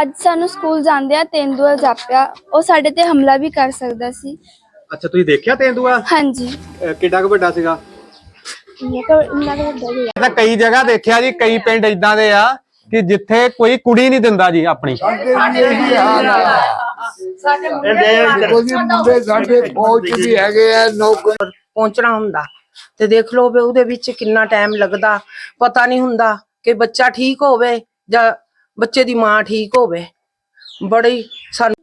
ਅੱਜ ਸਾਨੂੰ ਸਕੂਲ ਜਾਂਦੇ ਆ ਤੇਂਦੂਆ ਜਾਪਿਆ। ਉਹ ਸਾਡੇ ਤੇ ਹਮਲਾ ਵੀ ਕਰ ਸਕਦਾ ਸੀ। ਅੱਛਾ ਤੁਸੀਂ ਦੇਖਿਆ ਤੇਂਦੂਆ? ਹਾਂਜੀ। ਅਹ ਕਿੱਡਾ ਕੁ ਵੱਡਾ ਸੀਗਾ? ਇਹ ਤਾਂ ਇੰਨਾ ਕੁ ਵੱਡਾ ਵੀ ਇਹ ਤਾਂ ਕਈ ਜਗ੍ਹਾ ਦੇਖਿਆ ਜੀ ਕਈ ਪਿੰਡ ਇਦਾਂ ਦੇ ਆ ਕਿ ਜਿੱਥੇ ਕੋਈ ਕੁੜੀ ਨਹੀਂ ਦਿੰਦਾ ਜੀ ਆਪਣੀ। ਦੇਖੋ ਜੀ ਮੁੰਡੇ ਸਾਡੇ ਫੌਜ 'ਚ ਵੀ ਹੈਗੇ ਆ ਨੌਕਰ ਪਹੁੰਚਣਾ ਹੁੰਦਾ। ਤੇ ਦੇਖ ਲਓ ਵੀ ਉਹਦੇ ਵਿੱਚ ਕਿੰਨਾ ਟਾਈਮ ਲੱਗਦਾ। ਪਤਾ ਨਹੀਂ ਹੁੰਦਾ ਕਿ ਬੱਚਾ ਠੀਕ ਹੋਵੇ ਜਾਂ ਬੱਚੇ ਦੀ ਮਾਂ ਠੀਕ ਹੋਵੇ ਬੜੀ ਸਾਨੂੰ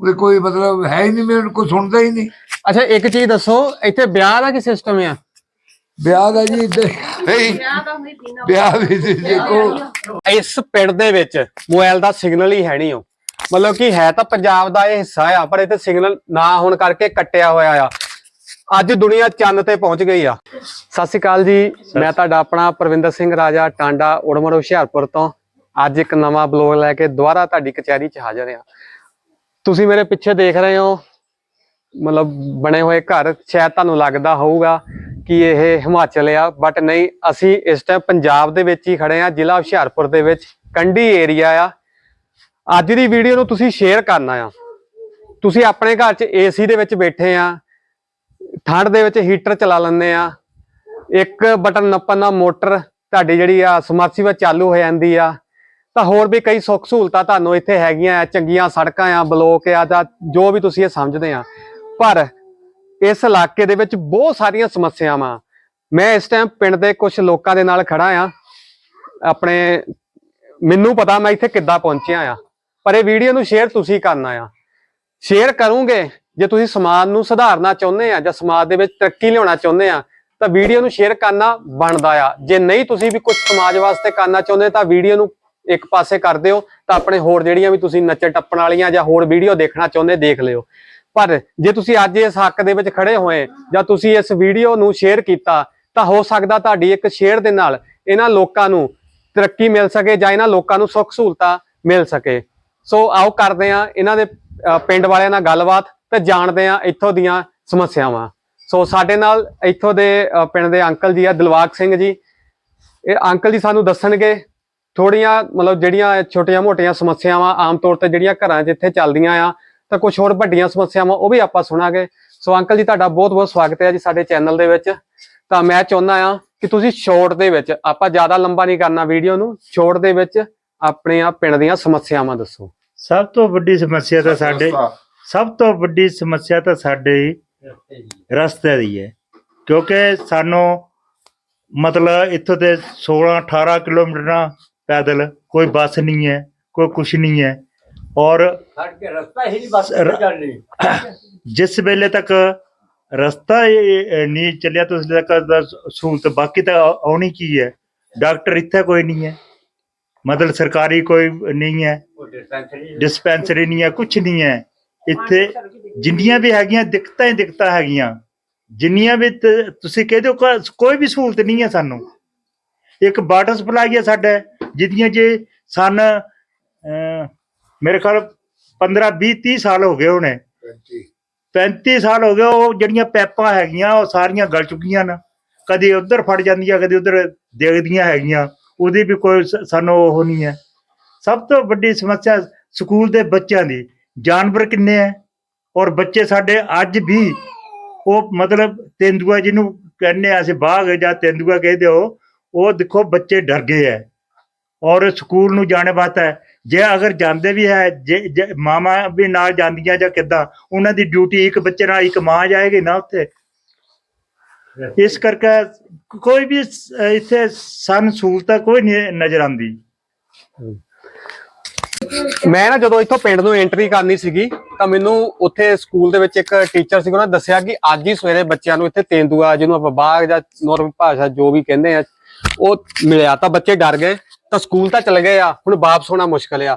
ਉਹਦੇ ਕੋਈ ਮਤਲਬ ਹੈ ਹੀ ਨਹੀਂ ਮੈਨੂੰ ਕੋਈ ਸੁਣਦਾ ਹੀ ਨਹੀਂ। ਅੱਛਾ ਇੱਕ ਚੀਜ਼ ਦੱਸੋ ਇੱਥੇ ਵਿਆਹ ਦਾ ਕੀ ਸਿਸਟਮ ਆ? ਵਿਆਹ ਦਾ ਜੀ ਇੱਧਰ ਨਹੀਂ। ਵਿਆਹ ਵੀ ਦੇਖੋ। ਇਸ ਪਿੰਡ ਦੇ ਵਿੱਚ ਮੋਬਾਈਲ ਦਾ ਸਿਗਨਲ ਹੀ ਹੈ ਨਹੀਂ ਉਹ। ਮਤਲਬ ਕਿ ਹੈ ਤਾਂ ਪੰਜਾਬ ਦਾ ਇਹ ਹਿੱਸਾ ਆ ਪਰ ਇੱਥੇ ਸਿਗਨਲ ਨਾ ਹੋਣ ਕਰਕੇ ਕੱਟਿਆ ਹੋਇਆ ਆ। ਅੱਜ ਦੁਨੀਆ ਚੰਨ ਤੇ ਪਹੁੰਚ ਗਈ ਆ। ਸਤਿ ਸ਼੍ਰੀ ਅਕਾਲ ਜੀ। ਮੈਂ ਤੁਹਾਡਾ ਆਪਣਾ ਪ੍ਰਵਿੰਦਰ ਸਿੰਘ ਰਾਜਾ ਟਾਂਡਾ ਉੜਮੜ ਹੁਸ਼ਿਆਰਪੁਰ ਤੋਂ। ਅੱਜ ਇੱਕ ਨਵਾਂ ਬਲੌਗ ਲੈ ਕੇ ਦੁਬਾਰਾ ਤੁਹਾਡੀ ਕਚਹਿਰੀ 'ਚ ਹਾਜ਼ਰ ਆ ਤੁਸੀਂ ਮੇਰੇ ਪਿੱਛੇ ਦੇਖ ਰਹੇ ਹੋ, ਮਤਲਬ ਬਣੇ ਹੋਏ ਘਰ, ਸ਼ਾਇਦ ਤੁਹਾਨੂੰ ਲੱਗਦਾ ਹੋਊਗਾ ਕਿ ਇਹ ਹਿਮਾਚਲ ਆ ਬਟ ਨਹੀਂ, ਅਸੀਂ ਇਸ ਟਾਈਮ ਪੰਜਾਬ ਦੇ ਵਿੱਚ ਹੀ ਖੜੇ ਆ ਜ਼ਿਲ੍ਹਾ ਹੁਸ਼ਿਆਰਪੁਰ ਦੇ ਵਿੱਚ, ਕੰਢੀ ਏਰੀਆ ਆ। ਅੱਜ ਦੀ ਵੀਡੀਓ ਨੂੰ ਤੁਸੀਂ ਸ਼ੇਅਰ ਕਰਨਾ ਆ। ਤੁਸੀਂ ਆਪਣੇ ਘਰ 'ਚ ਏਸੀ ਦੇ ਵਿੱਚ ਬੈਠੇ ਆ, ਠੰਡ ਦੇ ਵਿੱਚ ਹੀਟਰ ਚਲਾ ਲੈਂਦੇ ਆ। ਇੱਕ ਬਟਨ ਨੱਪਣ ਨਾਲ ਮੋਟਰ ਤੁਹਾਡੀ ਜਿਹੜੀ ਆ ਸਮਰਸੀਬਲ ਚਾਲੂ ਹੋ ਜਾਂਦੀ ਆ। ਤਾਂ ਹੋਰ ਵੀ ਕਈ ਸੁੱਖ ਸਹੂਲਤਾਂ ਤੁਹਾਨੂੰ ਇੱਥੇ ਹੈਗੀਆਂ ਆ, ਚੰਗੀਆਂ ਸੜਕਾਂ ਆ, ਬਲੋਕ ਆ ਜਾਂ ਜੋ ਵੀ ਤੁਸੀਂ ਇਹ ਸਮਝਦੇ ਆ। ਪਰ ਇਸ ਇਲਾਕੇ ਦੇ ਵਿੱਚ ਬਹੁਤ ਸਾਰੀਆਂ ਸਮੱਸਿਆਵਾਂ। ਮੈਂ ਇਸ ਟਾਈਮ ਪਿੰਡ ਦੇ ਕੁਝ ਲੋਕਾਂ ਦੇ ਨਾਲ ਖੜਾ ਆ। ਆਪਣੇ, ਮੈਨੂੰ ਪਤਾ ਮੈਂ ਇੱਥੇ ਕਿੱਦਾਂ ਪਹੁੰਚਿਆ ਆ। ਪਰ ਇਹ ਵੀਡੀਓ ਨੂੰ ਸ਼ੇਅਰ ਤੁਸੀਂ ਕਰਨਾ ਆ। ਸ਼ੇਅਰ ਕਰੋਗੇ, ਜੇ ਤੁਸੀਂ ਸਮਾਜ ਨੂੰ ਸੁਧਾਰਨਾ ਚਾਹੁੰਦੇ ਆ ਜਾਂ ਸਮਾਜ ਦੇ ਵਿੱਚ ਤਰੱਕੀ ਲਿਆਉਣਾ ਚਾਹੁੰਦੇ ਆ, ਤਾਂ ਵੀਡੀਓ ਨੂੰ ਸ਼ੇਅਰ ਕਰਨਾ ਬਣਦਾ ਆ। ਜੇ ਨਹੀਂ ਤੁਸੀਂ ਵੀ ਕੁਝ ਸਮਾਜ ਵਾਸਤੇ ਕਰਨਾ ਚਾਹੁੰਦੇ ਤਾਂ ਵੀਡੀਓ ਨੂੰ ਇੱਕ ਪਾਸੇ ਕਰ ਦਿਓ, ਤਾਂ ਆਪਣੇ ਹੋਰ ਜਿਹੜੀਆਂ ਵੀ ਤੁਸੀਂ ਨੱਚਣ ਟੱਪਣ ਵਾਲੀਆਂ ਜਾਂ ਹੋਰ ਵੀਡੀਓ ਦੇਖਣਾ ਚਾਹੁੰਦੇ, ਦੇਖ ਲਿਓ। ਪਰ ਜੇ ਤੁਸੀਂ ਅੱਜ ਇਸ ਹੱਕ ਦੇ ਵਿੱਚ ਖੜੇ ਹੋਏ, ਜਾਂ ਤੁਸੀਂ ਇਸ ਵੀਡੀਓ ਨੂੰ ਸ਼ੇਅਰ ਕੀਤਾ, ਤਾਂ ਹੋ ਸਕਦਾ ਤੁਹਾਡੀ ਇੱਕ ਸ਼ੇਅਰ ਦੇ ਨਾਲ ਇਹਨਾਂ ਲੋਕਾਂ ਨੂੰ ਤਰੱਕੀ ਮਿਲ ਸਕੇ ਜਾਂ ਇਹਨਾਂ ਲੋਕਾਂ ਨੂੰ ਸੁੱਖ ਸਹੂਲਤਾਂ ਮਿਲ ਸਕੇ। ਸੋ ਆਓ ਕਰਦੇ ਆ ਇਹਨਾਂ ਦੇ ਪਿੰਡ ਵਾਲਿਆਂ ਨਾਲ ਗੱਲਬਾਤ ਤੇ ਜਾਣਦੇ ਆ ਇੱਥੋਂ ਦੀਆਂ ਸਮੱਸਿਆਵਾਂ। ਸੋ ਸਾਡੇ ਨਾਲ ਇੱਥੋਂ ਦੇ ਪਿੰਡ ਦੇ ਅੰਕਲ ਜੀ ਆ, ਦਿਲਵਾਗ ਸਿੰਘ ਜੀ। ਇਹ ਅੰਕਲ ਜੀ ਸਾਨੂੰ ਦੱਸਣਗੇ ਥੋੜੀਆਂ ਮਤਲਬ ਜਿਹੜੀਆਂ ਛੋਟੀਆਂ-ਮੋਟੀਆਂ ਸਮੱਸਿਆਵਾਂ ਆਮ ਤੌਰ ਤੇ ਜਿਹੜੀਆਂ ਘਰਾਂ 'ਚ ਇੱਥੇ ਚੱਲਦੀਆਂ ਆ ਤਾਂ ਕੁਝ ਹੋਰ ਵੱਡੀਆਂ ਸਮੱਸਿਆਵਾਂ ਉਹ ਵੀ ਆਪਾਂ ਸੁਣਾਂਗੇ। ਸੋ ਅੰਕਲ ਜੀ ਤੁਹਾਡਾ ਬਹੁਤ-ਬਹੁਤ ਸਵਾਗਤ ਹੈ ਜੀ ਸਾਡੇ ਚੈਨਲ ਦੇ ਵਿੱਚ। ਤਾਂ ਮੈਂ ਚਾਹੁੰਦਾ ਆ ਕਿ ਤੁਸੀਂ ਸ਼ੋਰਟ ਦੇ ਵਿੱਚ ਆਪਾਂ ਜ਼ਿਆਦਾ ਲੰਬਾ ਨਹੀਂ ਕਰਨਾ ਵੀਡੀਓ ਨੂੰ ਸ਼ੋਰਟ ਦੇ ਵਿੱਚ ਆਪਣੇ ਆ ਪਿੰਡ ਦੀਆਂ ਸਮੱਸਿਆਵਾਂ ਦੱਸੋ। ਸਭ ਤੋਂ ਵੱਡੀ ਸਮੱਸਿਆ ਤਾਂ ਸਾਡੇ ਸਭ ਤੋਂ ਵੱਡੀ ਸਮੱਸਿਆ ਤਾਂ ਸਾਡੇ ਰਸਤੇ ਦੀ ਹੈ। ਕਿਉਂਕਿ ਸਾਨੂੰ ਮਤਲਬ ਇੱਥੋਂ ਤੇ 16 18 ਕਿਲੋਮੀਟਰ ਪੈਦਲ ਕੋਈ ਬੱਸ ਨਹੀਂ ਹੈ ਕੋਈ ਕੁਛ ਨਹੀਂ ਹੈ। ਔਰ ਜਿਸ ਵੇਲੇ ਤੱਕ ਰਸਤਾ ਨਹੀਂ ਚੱਲਿਆ ਤਾਂ ਉਸ ਵੇਲੇ ਤੱਕ ਸਹੂਲਤ ਬਾਕੀ ਤਾਂ ਆਉਣੀ ਕੀ ਹੈ? ਡਾਕਟਰ ਇੱਥੇ ਕੋਈ ਨਹੀਂ ਹੈ। ਮਤਲਬ ਸਰਕਾਰੀ ਕੋਈ ਨਹੀਂ ਹੈ। ਡਿਸਪੈਂਸਰੀ ਨਹੀਂ ਹੈ ਕੁਝ ਨਹੀਂ ਹੈ। ਇੱਥੇ ਜਿੰਨੀਆਂ ਵੀ ਹੈਗੀਆਂ ਦਿੱਕਤਾਂ ਹੀ ਦਿੱਕਤਾਂ ਹੈਗੀਆਂ। ਜਿੰਨੀਆਂ ਵੀ ਤੁਸੀਂ ਕਹਿ ਦਿਓ ਕ- ਕੋਈ ਵੀ ਸਹੂਲਤ ਨਹੀਂ ਹੈ ਸਾਨੂੰ। ਇੱਕ ਵਾਟਰ ਸਪਲਾਈ ਹੈ ਸਾਡਾ। ਜਿਹਦੀਆਂ ਜੇ ਸਨ ਮੇਰੇ ਖਿਆਲ 15 20 30 ਸਾਲ ਹੋ ਗਏ ਹੋਣੇ 35 ਸਾਲ ਹੋ ਗਏ ਉਹ ਜਿਹੜੀਆਂ ਪੈਪਾਂ ਹੈਗੀਆਂ ਉਹ ਸਾਰੀਆਂ ਗਲ ਚੁੱਕੀਆਂ ਨੇ ਕਦੇ ਉਧਰ ਫੜ ਜਾਂਦੀਆਂ ਕਦੇ ਉਧਰ ਦੇਖਦੀਆਂ ਹੈਗੀਆਂ। ਉਹਦੀ ਵੀ ਕੋਈ ਸਾਨੂੰ ਉਹ ਨਹੀਂ ਹੈ। ਸਭ ਤੋਂ ਵੱਡੀ ਸਮੱਸਿਆ ਸਕੂਲ ਦੇ ਬੱਚਿਆਂ ਦੀ। ਜਾਨਵਰ ਕਿੰਨੇ ਹੈ? ਔਰ ਬੱਚੇ ਸਾਡੇ ਅੱਜ ਵੀ ਉਹ ਮਤਲਬ ਤੇਂਦੂਆ ਜਿਹਨੂੰ ਕਹਿੰਦੇ ਆ ਅਸੀਂ ਬਾਗ ਜਾਂ ਤੇਂਦੂਆ ਕਹਿੰਦੇ ਹੋ ਉਹ ਦੇਖੋ ਬੱਚੇ ਡਰ ਗਏ ਹੈ। ਔਰ ਸਕੂਲ ਨੂੰ ਜਾਣੇ ਵਾਸਤੇ ਜੇ ਅਗਰ ਜਾਂਦੇ ਵੀ ਹੈ, ਜੇ ਜੇ ਮਾਮਾ ਵੀ ਨਾਲ ਜਾਂਦੀਆਂ ਜਾਂ ਕਿੱਦਾਂ, ਉਹਨਾਂ ਦੀ ਡਿਊਟੀ ਇੱਕ ਬੱਚੇ ਨਾਲ ਇੱਕ ਮਾਂ ਜਾਏਗੀ ਨਾ ਉੱਥੇ। ਇਸ ਕਰਕੇ ਕੋਈ ਵੀ ਇੱਥੇ ਸਨ ਸਹੂਲਤਾਂ ਕੋਈ ਨਹੀਂ ਨਜ਼ਰ ਆਉਂਦੀ। ਮੈਂ ਨਾ ਜਦੋਂ ਇੱਥੋਂ ਪਿੰਡ ਨੂੰ ਐਂਟਰੀ ਕਰਨੀ ਸੀਗੀ, ਤਾਂ ਮੈਨੂੰ ਉੱਥੇ ਸਕੂਲ ਦੇ ਵਿੱਚ ਇੱਕ ਟੀਚਰ ਸੀ ਉਹਨਾਂ ਨੇ ਦੱਸਿਆ ਕਿ ਅੱਜ ਹੀ ਸਵੇਰੇ ਬੱਚਿਆਂ ਨੂੰ ਇੱਥੇ ਤੇਂਦੂਆ, ਜਿਹਨੂੰ ਆਪਾਂ ਬਾਗ ਜਾਂ ਨੌਰਮਲ ਭਾਸ਼ਾ ਜੋ ਵੀ ਕਹਿੰਦੇ ਆ, ਉਹ ਮਿਲਿਆ। ਤਾਂ ਬੱਚੇ ਡਰ ਗਏ। ਤਾਂ ਸਕੂਲ ਤਾਂ ਚਲੇ ਗਏ ਆ, ਹੁਣ ਵਾਪਸ ਹੋਣਾ ਮੁਸ਼ਕਲ ਆ।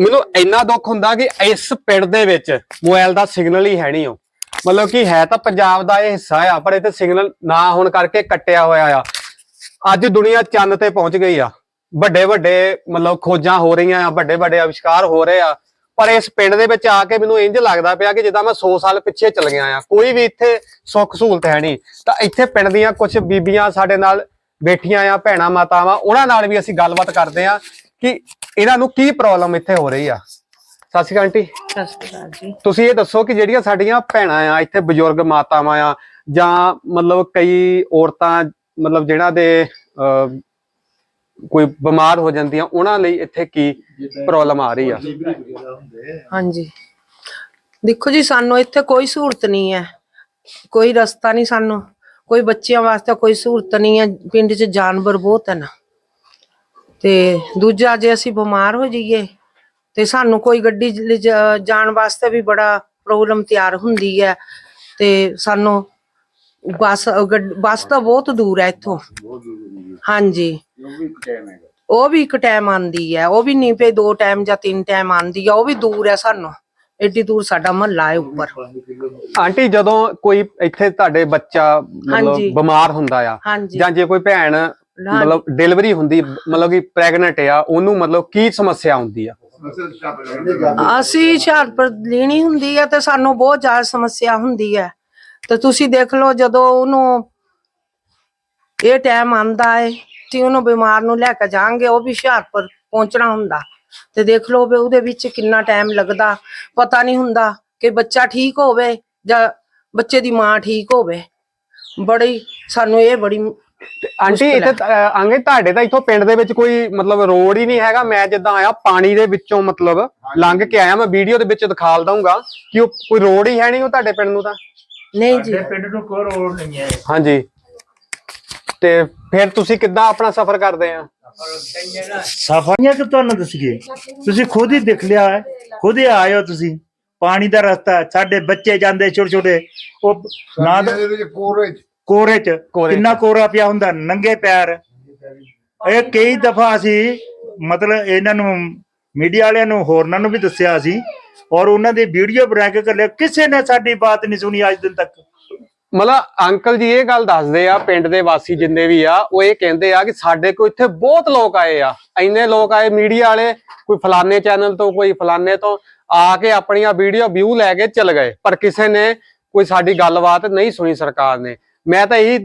ਮੈਨੂੰ ਇੰਨਾ ਦੁੱਖ ਹੁੰਦਾ ਕਿ ਇਸ ਪਿੰਡ ਦੇ ਵਿੱਚ ਮੋਬਾਈਲ ਦਾ ਸਿਗਨਲ ਹੀ ਹੈ ਨਹੀਂ ਉਹ। ਮਤਲਬ ਕਿ ਹੈ ਤਾਂ ਪੰਜਾਬ ਦਾ ਇਹ ਹਿੱਸਾ ਆ, ਪਰ ਇੱਥੇ ਸਿਗਨਲ ਨਾ ਹੋਣ ਕਰਕੇ ਕੱਟਿਆ ਹੋਇਆ ਆ। ਅੱਜ ਦੁਨੀਆ ਚੰਨ ਤੇ ਪਹੁੰਚ ਗਈ ਆ। ਵੱਡੇ ਵੱਡੇ ਮਤਲਬ ਖੋਜਾਂ ਹੋ ਰਹੀਆਂ ਆ ਵੱਡੇ ਵੱਡੇ ਅਵਿਸ਼ਕਾਰ ਹੋ ਰਹੇ ਆ। ਪਰ ਇਸ ਪਿੰਡ ਦੇ ਵਿੱਚ ਆ ਕੇ ਮੈਨੂੰ ਇੰਜ ਲੱਗਦਾ ਪਿਆ ਕਿ ਜਿੱਦਾਂ ਮੈਂ 100 ਸਾਲ ਪਿੱਛੇ ਚਲ ਗਿਆ ਆ। ਕੋਈ ਵੀ ਇੱਥੇ ਸੁੱਖ ਸਹੂਲਤ ਹੈ ਨਹੀਂ। ਤਾਂ ਇੱਥੇ ਪਿੰਡ ਦੀਆਂ ਕੁਝ ਬੀਬੀਆਂ ਸਾਡੇ ਨਾਲ ਬੈਠੀਆਂ ਆ ਭੈਣਾਂ ਮਾਤਾਵਾਂ ਉਹਨਾਂ ਨਾਲ ਵੀ ਅਸੀਂ ਗੱਲਬਾਤ ਕਰਦੇ ਆ ਕਿ ਇਹਨਾਂ ਨੂੰ ਕੀ ਪ੍ਰੋਬਲਮ ਇੱਥੇ ਹੋ ਰਹੀ ਆ। ਸਤਿ ਸ਼੍ਰੀ ਅਕਾਲ ਆਂਟੀ। ਸਤਿ ਸ਼੍ਰੀ ਅਕਾਲ ਜੀ। ਤੁਸੀਂ ਇਹ ਦੱਸੋ ਕਿ ਜਿਹੜੀਆਂ ਸਾਡੀਆਂ ਭੈਣਾਂ ਆ ਇੱਥੇ ਬਜ਼ੁਰਗ ਮਾਤਾਵਾਂ ਆ ਜਾਂ ਮਤਲਬ ਕਈ ਔਰਤਾਂ ਮਤਲਬ ਜਿਹਨਾਂ ਦੇ ਕੋਈ ਬਿਮਾਰ ਹੋ ਜਾਂਦੀਆਂ ਉਹਨਾਂ ਲਈ ਇੱਥੇ ਕੀ ਪ੍ਰੋਬਲਮ ਆ ਰਹੀ ਆ? ਹਾਂਜੀ। ਦੇਖੋ ਜੀ ਸਾਨੂੰ ਇੱਥੇ ਕੋਈ ਸਹੂਲਤ ਨਹੀਂ ਹੈ। ਕੋਈ ਰਸਤਾ ਨਹੀਂ ਸਾਨੂੰ। ਕੋਈ ਬੱਚਿਆਂ ਵਾਸਤੇ ਕੋਈ ਸਹੂਲਤ ਨਹੀਂ ਹੈ ਪਿੰਡ 'ਚ ਜਾਨਵਰ ਬਹੁਤ ਹਨ ਤੇ ਦੂਜਾ ਜੇ ਅਸੀਂ ਬਿਮਾਰ ਹੋ ਜਾਈਏ ਤੇ ਸਾਨੂੰ ਕੋਈ ਗੱਡੀ ਲਿਜਾ- ਜਾਣ ਵਾਸਤੇ ਵੀ ਬੜਾ ਪ੍ਰੋਬਲਮ ਤਿਆਰ ਹੁੰਦੀ ਹੈ ਤੇ ਸਾਨੂੰ ਬੱਸ ਗੱਡ- ਬੱਸ ਤਾਂ ਬਹੁਤ ਦੂਰ ਹੈ ਇੱਥੋਂ। ਹਾਂਜੀ। ਉਹ ਵੀ ਇੱਕ ਟਾਈਮ ਆਂਦੀ ਹੈ ਉਹ ਵੀ ਨਹੀਂ ਪਏ ਦੋ ਟਾਈਮ ਜਾਂ ਤਿੰਨ ਟਾਈਮ ਆਂਦੀ ਹੈ ਉਹ ਵੀ ਦੂਰ ਹੈ ਸਾਨੂੰ। ਐਡੀ ਦੂਰ ਸਾਡਾ ਮਹੱਲਾ ਹੈ ਉੱਪਰ। ਆਂਟੀ ਜਦੋਂ ਕੋਈ ਇੱਥੇ ਤੁਹਾਡੇ ਬੱਚਾ। ਮਤਲਬ ਬਿਮਾਰ ਹੁੰਦਾ ਆ ਜਾਂ ਜੇ ਕੋਈ ਭੈਣ ਮਤਲਬ ਡਿਲੀਵਰੀ ਹੁੰਦੀ ਮਤਲਬ ਕਿ ਪ੍ਰੈਗਨੈਂਟ ਆ ਉਹਨੂੰ ਮਤਲਬ ਕੀ ਸਮੱਸਿਆ ਹੁੰਦੀ ਆ? ਅਸੀਂ ਹੁਸ਼ਿਆਰਪੁਰ ਲੈਣੀ ਹੁੰਦੀ ਹੈ ਤੇ ਸਾਨੂੰ ਬਹੁਤ ਜ਼ਿਆਦਾ ਸਮੱਸਿਆ ਹੁੰਦੀ ਹੈ ਤੇ ਤੁਸੀਂ ਦੇਖ ਲਓ ਜਦੋਂ ਉਹਨੂੰ ਇਹ ਟਾਈਮ ਆਂਦਾ ਹੈ ਤੇ ਉਹਨੂੰ ਬਿਮਾਰ ਨੂੰ ਲੈ ਕੇ ਜਾਾਂਗੇ ਉਹ ਵੀ ਹੁਸ਼ਿਆਰਪੁਰ ਪਹੁੰਚਣਾ ਹੁੰਦਾ। ਤੇ ਦੇਖ ਲਓ ਵੀ ਉਹਦੇ ਵਿੱਚ ਕਿੰਨਾ ਟਾਈਮ ਲੱਗਦਾ। ਪਤਾ ਨਹੀਂ ਹੁੰਦਾ ਕਿ ਬੱਚਾ ਠੀਕ ਹੋਵੇ ਜਾਂ ਬੱਚੇ ਦੀ ਮਾਂ ਠੀਕ ਹੋਵੇ। ਬੜੀ ਸਾਨੂੰ ਇਹ ਬੜੀ ਆਂਟੀ ਇੱਥੇ ਆਂਗੇ ਤੁਹਾਡੇ ਤਾਂ ਇੱਥੋਂ ਪਿੰਡ ਦੇ ਵਿੱਚ ਕੋਈ ਮਤਲਬ ਰੋਡ ਹੀ ਨਹੀਂ ਹੈਗਾ। ਮੈਂ ਜਿੱਦਾਂ ਆਇਆ ਪਾਣੀ ਦੇ ਵਿੱਚੋਂ ਮਤਲਬ ਲੰਘ ਕੇ ਆਇਆ ਮੈਂ ਵੀਡੀਓ ਦੇ ਵਿੱਚ ਦਿਖਾਲ ਦਊਂਗਾ ਕਿ ਉਹ ਕੋਈ ਰੋਡ ਹੀ ਹੈ ਨਹੀਂ ਉਹ ਤੁਹਾਡੇ ਪਿੰਡ ਨੂੰ ਤਾਂ। ਨਹੀਂ ਜੀ। ਪਿੰਡ ਨੂੰ ਕੋਈ ਰੋਡ ਨਹੀਂ ਹੈ। ਹਾਂਜੀ। ਤੇ ਫਿਰ ਤੁਸੀਂ ਕਿੱਦਾਂ ਆਪਣਾ ਸਫ਼ਰ ਕਰਦੇ ਆ? ਸਫਾਈਆਂ ਕਿ ਤੁਹਾਨੂੰ ਦੱਸੀਏ? ਤੁਸੀਂ ਖੁਦ ਹੀ ਦੇਖ ਲਿਆ ਹੈ ਖੁਦ ਹੀ ਆਏ ਹੋ ਤੁਸੀਂ। ਪਾਣੀ ਦਾ ਰਸਤਾ ਸਾਡੇ ਬੱਚੇ ਜਾਂਦੇ ਛੋਟੇ ਛੋਟੇ ਉਹ ਨਾ ਤਾਂ ਦੇ ਵਿੱਚ ਕੋਰੇ ਚ। ਕੋਰੇ ਚ ਕੋਰੇ ਚ। ਕਿੰਨਾ ਕੋਰਾ ਪਿਆ ਹੁੰਦਾ ਨੰਗੇ ਪੈਰ। ਇਹ ਕਈ ਦਫਾ ਅਸੀਂ ਮਤਲਬ ਇਹਨਾਂ ਨੂੰ ਮੀਡੀਆ ਵਾਲਿਆਂ ਨੂੰ ਹੋਰਨਾਂ ਨੂੰ ਵੀ ਦੱਸਿਆ ਸੀ। ਔਰ ਉਹਨਾਂ ਦੀ ਵੀਡੀਓ ਬਣਾ ਕੇ ਕਰ ਲਿਆ ਕਿਸੇ ਨੇ ਸਾਡੀ ਬਾਤ ਨਹੀਂ ਸੁਣੀ ਅੱਜ ਦਿਨ ਤੱਕ। ਮਤਲਬ ਅੰਕਲ ਜੀ ਇਹ ਗੱਲ ਦੱਸਦੇ ਆ ਪਿੰਡ ਦੇ ਵਾਸੀ ਜਿੰਨੇ ਵੀ ਆ ਉਹ ਇਹ ਕਹਿੰਦੇ ਆ ਕਿ ਸਾਡੇ ਕੋਲ ਇੱਥੇ ਬਹੁਤ ਲੋਕ ਆਏ ਆ। ਇੰਨੇ ਲੋਕ ਆਏ ਮੀਡੀਆ ਵਾਲੇ ਕੋਈ ਫਲਾਣੇ ਚੈਨਲ ਤੋਂ ਕੋਈ ਫਲਾਣੇ ਤੋਂ ਆ ਕੇ ਆਪਣੀਆਂ ਵੀਡੀਓ ਵਿਊ ਲੈ ਕੇ ਚਲ ਗਏ। ਪਰ ਕਿਸੇ ਨੇ ਕੋਈ ਸਾਡੀ ਗੱਲਬਾਤ ਨਹੀਂ ਸੁਣੀ ਸਰਕਾਰ ਨੇ। ਮੈਂ ਤਾਂ ਇਹੀ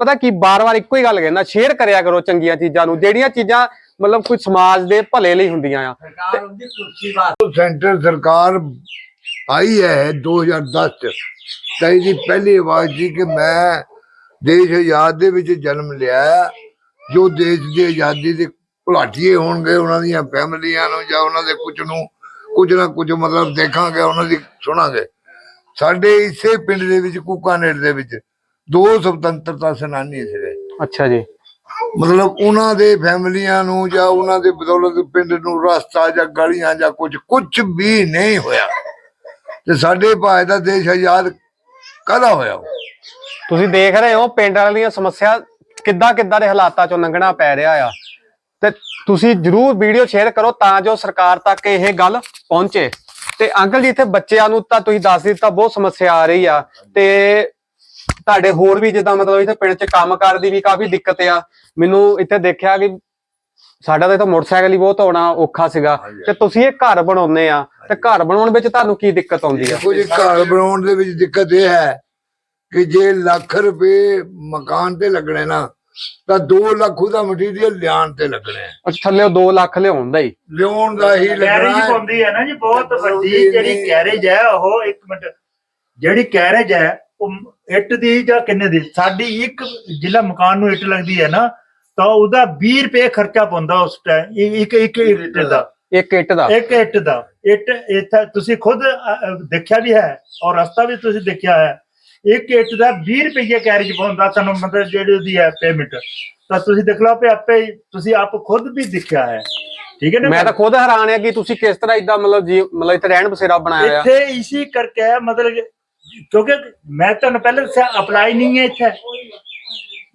ਪਤਾ ਕੀ ਬਾਰ-ਬਾਰ ਇੱਕੋ ਹੀ ਗੱਲ ਕਹਿੰਦਾ ਸ਼ੇਅਰ ਕਰਿਆ ਕਰੋ ਚੰਗੀਆਂ ਚੀਜ਼ਾਂ ਨੂੰ। ਜਿਹੜੀਆਂ ਚੀਜ਼ਾਂ ਮਤਲਬ ਕੋਈ ਸਮਾਜ ਦੇ ਭਲੇ ਲਈ ਹੁੰਦੀਆਂ ਆ। ਸੈਂਟਰ ਸਰਕਾਰ ਆਈ ਹੈ 2010 ਚ। ਤਾਂ ਇਹਦੀ ਪਹਿਲੀ ਆਵਾਜ਼ ਸੀ ਕਿ ਮੈਂ ਦੇਸ਼ ਆਜ਼ਾਦ ਦੇ ਵਿੱਚ ਜਨਮ ਲਿਆ। ਜੋ ਦੇਸ਼ ਦੀ ਆਜ਼ਾਦੀ ਦੇ ਘੁਲਾਟੀਏ ਹੋਣਗੇ ਉਹਨਾਂ ਦੀਆਂ ਫੈਮਲੀਆਂ ਨੂੰ ਜਾਂ ਉਹਨਾਂ ਦੇ ਕੁਝ ਨੂੰ ਕੁਝ ਨਾ ਕੁਝ ਮਤਲਬ ਦੇਖਾਂਗੇ ਉਹਨਾਂ ਦੀ ਸੁਣਾਂਗੇ। ਸਾਡੇ ਇਸੇ ਪਿੰਡ ਦੇ ਵਿੱਚ ਕੂਕਾਨੇੜ ਦੇ ਵਿੱਚ ਦੋ ਸੁਤੰਤਰਤਾ ਸੈਨਾਨੀ ਸੀਗੇ। ਅੱਛਾ ਜੀ। ਮਤਲਬ ਉਹਨਾਂ ਦੇ ਫੈਮਲੀਆਂ ਨੂੰ ਜਾਂ ਉਹਨਾਂ ਦੇ ਬਦੌਲਤ ਪਿੰਡ ਨੂੰ ਰਸਤਾ ਜਾਂ ਗਲੀਆਂ ਜਾਂ ਕੁਝ ਕੁਝ ਵੀ ਨਹੀਂ ਹੋਇਆ। ਤੇ ਸਾਡੇ ਭਾਰਤ ਦਾ ਦੇਸ਼ ਆਜ਼ਾਦ ਕਦਾ ਹੋਇਆ ਤੁਸੀਂ ਦੇਖ ਰਹੇ ਹੋ ਪਿੰਡ ਵਾਲਿਆਂ ਦੀਆਂ ਸਮੱਸਿਆ ਕਿੱਦਾਂ ਕਿੱਦਾਂ ਦੇ ਹਾਲਾਤਾਂ ਚੋਂ ਲੰਘਣਾ ਪੈ ਰਿਹਾ ਆ। ਤੇ ਤੁਸੀਂ ਜਰੂਰ ਵੀਡੀਓ ਸ਼ੇਅਰ ਕਰੋ ਤਾਂ ਜੋ ਸਰਕਾਰ ਤੱਕ ਇਹ ਗੱਲ ਪਹੁੰਚੇ। ਤੇ ਅੰਕਲ ਜੀ ਇੱਥੇ ਬੱਚਿਆਂ ਨੂੰ ਤਾਂ ਤੁਸੀਂ ਦੱਸ ਦਿੱਤਾ ਬਹੁਤ ਸਮੱਸਿਆ ਆ ਰਹੀ ਆ। ਤੇ ਤੁਹਾਡੇ ਹੋਰ ਵੀ ਜਿੱਦਾਂ ਮਤਲਬ ਇੱਥੇ ਪਿੰਡ 'ਚ ਕੰਮਕਾਰ ਦੀ ਵੀ ਕਾਫੀ ਦਿੱਕਤ ਆ। ਮੈਨੂੰ ਇੱਥੇ ਦੇਖਿਆ ਕਿ ਸਾਡਾ ਤਾਂ ਇੱਥੇ ਮੋਟਰਸਾਈਕਲ ਹੀ ਬਹੁਤ ਆਉਣਾ ਔਖਾ ਸੀਗਾ। ਤੇ ਤੁਸੀਂ ਇਹ ਘਰ ਬਣਾਉਂਦੇ ਆ। ਤੇ ਘਰ ਬਣਾਉਣ ਵਿੱਚ ਤੁਹਾਨੂੰ ਕੀ ਦਿੱਕਤ ਆਉਂਦੀ ਆ? ਕੁਝ ਘਰ ਬਣਾਉਣ ਦੇ ਵਿੱਚ ਦਿੱਕਤ ਇਹ ਹੈ ਕਿ ਜੇ ਲੱਖ ਰੁਪਏ ਮਕਾਨ ਤੇ ਲੱਗਣੇ ਨਾ ਤਾਂ 2 ਲੱਖ ਉਹਦਾ ਮਟੀਰੀਅਲ ਲਿਆਉਣ ਤੇ ਲੱਗਣੇ ਆ। ਅੱਛਾ ਥੱਲੇ 2 ਲੱਖ ਲਿਆਉਣ ਦਾ ਹੀ। ਲਿਆਉਣ ਦਾ ਹੀ ਕੈਰੇਜ ਲੱਗਣਾ ਹੈ। ਪਾਉਂਦੀ ਹੈ ਨਾ ਜੀ ਬਹੁਤ ਵੱਡੀ ਜਿਹੜੀ ਕੈਰੇਜ ਹੈ ਉਹ ਇੱਕ ਮਿੰਟ। ਜਿਹੜੀ ਕੈਰੇਜ ਹੈ ਉਹ ਇੱਟ ਦੀ ਜਾਂ ਕਿੰਨੇ ਦੀ? ਸਾਡੀ ਇੱਕ ਜ਼ਿਲ੍ਹਾ ਮਕਾਨ ਨੂੰ ਇੱਟ ਲੱਗਦੀ ਹੈ ਨਾ ਤਾਂ ਉਹਦਾ 20 ਰੁਪਏ ਖਰਚਾ ਪਾਉਂਦਾ ਉਸ ਟਾਈਮ ਇੱਕ ਇੱਕ ਇੱਟ ਦਾ। ਇੱਕ ਇੱਟ ਦਾ। ਇੱਕ ਇੱਟ ਦਾ। ਇੱਟ ਇੱਥੇ ਤੁਸੀਂ ਖੁਦ ਅ, ਦੇਖਿਆ ਵੀ ਹੈ ਔਰ ਰਸਤਾ ਵੀ ਤੁਸੀਂ ਦੇਖਿਆ ਹੈ। ਇੱਕ ਇੱਟ ਦਾ 20 ਰੁਪਏ ਕੈਰੇਜ ਪਾਉਂਦਾ ਸਾਨੂੰ ਮਤਲਬ ਜਿਹੜੀ ਉਹਦੀ ਹੈ ਪੇਮੈਂਟ ਤਾਂ ਤੁਸੀਂ ਦੇਖ ਲਓ ਵੀ ਆਪੇ ਤੁਸੀਂ ਆਪ ਖੁਦ ਵੀ ਦੇਖਿਆ ਹੈ। ਠੀਕ ਹੈ ਨਾ ਮੈਂ ਤਾਂ ਖੁਦ ਹੈਰਾਨ ਆ ਕਿ ਤੁਸੀਂ ਕਿਸ ਤਰ੍ਹਾਂ ਇਦਾਂ ਮਤਲਬ ਜੀ ਮਤਲਬ ਇੱਥੇ ਰਹਿਣ ਬਸੇਰਾ ਬਣਾਇਆ ਆ ਇੱਥੇ ਇਸੀ ਕਰਕੇ ਹੈ, ਮਤਲਬ ਕਿ- ਕਿਉਂਕਿ ਮੈਂ ਤੁਹਾਨੂੰ ਪਹਿਲੇ ਦੱਸਿਆ ਅਪਲਾਈ ਨਹੀਂ ਹੈ ਇੱਥੇ।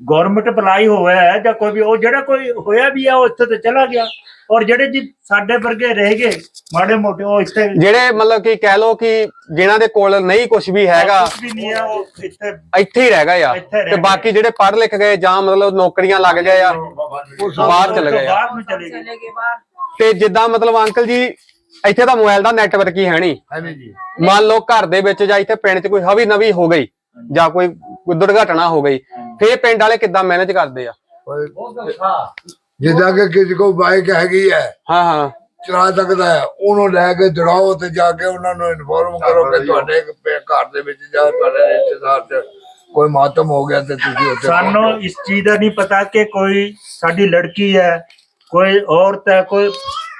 ਗਵਰਨਮੈਂਟ ਅਪਲਾਈ ਹੋਇਆ ਹੈ ਜਾਂ ਕੋਈ ਵੀ ਉਹ ਜਿਹੜਾ ਕੋਈ ਹੋਇਆ ਵੀ ਆ ਉਹ ਇੱਥੇ ਤੇ ਚਲਾ ਗਿਆ। ਔਰ ਜਿਹੜੇ ਜੀ ਸਾਡੇ ਵਰਗੇ ਰਹਿ ਗਏ ਮਾੜੇ ਮੋਟੇ ਉਹ ਇੱਥੇ ਜਿਹੜੇ ਮਤਲਬ ਕਿ ਕਹਿ ਲੋ ਕਿ ਜਿਨ੍ਹਾਂ ਦੇ ਕੋਲ ਨਹੀਂ ਕੁਝ ਵੀ ਹੈਗਾ ਕੁਛ ਵੀ ਨਹੀਂ ਹੈ ਉਹ ਇੱਥੇ ਇੱਥੇ ਹੀ ਰਹਿ ਗਏ ਆ। ਤੇ। ਬਾਕੀ ਜਿਹੜੇ ਪੜ੍ਹ ਲਿਖ ਗਏ ਜਾਂ ਮਤਲਬ ਨੌਕਰੀਆਂ ਲੱਗ ਗਏ ਆ ਬਾਹਰ ਚਲੇ ਗਏ ਆ। ਬਾਹਰ ਨੂੰ ਚਲੇ ਗਏ। ਤੇ ਜਿੱਦਾਂ ਮਤਲਬ ਅੰਕਲ ਜੀ ਇੱਥੇ ਤਾਂ ਮੋਬਾਈਲ ਦਾ ਨੈਟਵਰਕ ਹੀ ਹੈ ਨਹੀਂ। ਮੰਨ ਲਓ ਘਰ ਦੇ ਵਿੱਚ ਜਾਂ ਇੱਥੇ ਪਿੰਡ 'ਚ ਕੋਈ ਹਵੀ ਨਵੀ ਹੋ ਗਈ ਜਾਂ ਕੋਈ ਕੋਈ ਦੁਰਘਟਨਾ ਹੋ ਗਈ ਫੇਰ ਪਿੰਡ ਵਾਲੇ ਕਿੱਦਾਂ ਮੈਨੇਜ ਕਰਦੇ ਆ? ਜਿੱਦਾਂ ਕਿ ਕਿਸੇ ਕੋ ਬਾਈਕ ਹੈਗੀ ਹੈ ਹਾਂ ਹਾਂ। ਚਲਾ ਸਕਦਾ ਹੈ ਉਹਨੂੰ ਲੈ ਕੇ ਦੜਾਓ ਤੇ ਜਾ ਕੇ ਉਹਨਾਂ ਨੂੰ ਇਨਫੋਰਮ ਕਰੋ ਕਿ ਤੁਹਾਡੇ ਪੇ- ਘਰ ਦੇ ਵਿੱਚ ਜਾਂ ਤੁਹਾਡੇ ਰਿਸ਼ਤੇਦਾਰ ਚ ਕੋਈ ਮਾਤਮ ਹੋ ਗਿਆ ਤੇ ਤੁਸੀਂ ਉੱਥੇ ਸਾਨੂੰ ਪਹੁੰਚੋ। ਇਸ ਚੀਜ਼ ਦਾ ਨਹੀਂ ਪਤਾ ਕਿ ਕੋਈ ਸਾਡੀ ਲੜਕੀ ਹੈ ਕੋਈ ਔਰਤ ਹੈ ਕੋਈ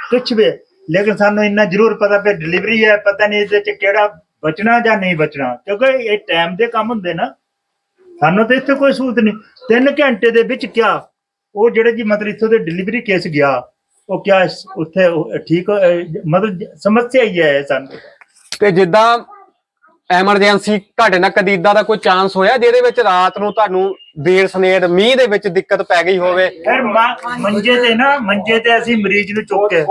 ਕੁਝ ਵੀ ਹੈ। ਲੇਕਿਨ ਸਾਨੂੰ ਇੰਨਾ ਜ਼ਰੂਰ ਪਤਾ ਕਿ ਡਿਲੀਵਰੀ ਹੈ ਪਤਾ ਨਹੀਂ ਇਹਦੇ ਚ ਕਿਹੜਾ ਬਚਣਾ ਜਾਂ ਨਹੀਂ ਬਚਣਾ। ਕਿਉਂਕਿ ਇਹ ਟਾਈਮ ਦੇ ਕੰਮ ਹੁੰਦੇ ਨਾ। ਸਾਨੂੰ ਤਾਂ ਇੱਥੇ ਕੋਈ ਸਹੂਲਤ ਨਹੀਂ। 3 ਘੰਟੇ ਦੇ ਵਿੱਚ ਕਿਆ? ਉਹ ਜਿਹੜੇ ਜੀ ਮਤਲਬ ਇੱਥੋਂ ਦੇ ਡਿਲੀਵਰੀ ਕੇਸ ਗਿਆ ਉਹ ਕਿਆ ਇਸ- ਉੱਥੇ ਉਹ ਠੀਕ ਅਹ ਮਤਲਬ ਸਮੱਸਿਆ ਹੀ ਹੈ ਸਾਨੂੰ। ਤੇ ਜਿੱਦਾਂ ਐਮਰਜੈਂਸੀ ਤੁਹਾਡੇ ਨਾਲ ਕਦੀ ਏਦਾਂ ਦਾ ਕੋਈ ਚਾਂਸ ਹੋਇਆ ਜਿਹਦੇ ਵਿੱਚ ਰਾਤ ਨੂੰ ਤੁਹਾਨੂੰ ਦੇਰ ਸਨੇਰ ਮੀਂਹ ਦੇ ਵਿੱਚ ਦਿੱਕਤ ਪੈ ਗਈ ਹੋਵੇ? ਫਿਰ ਮਾ- ਮੰਜੇ ਤੇ ਨਾ ਮੰਜੇ ਤੇ ਅਸੀਂ ਮਰੀਜ਼ ਨੂੰ ਚੁੱਕ ਕੇ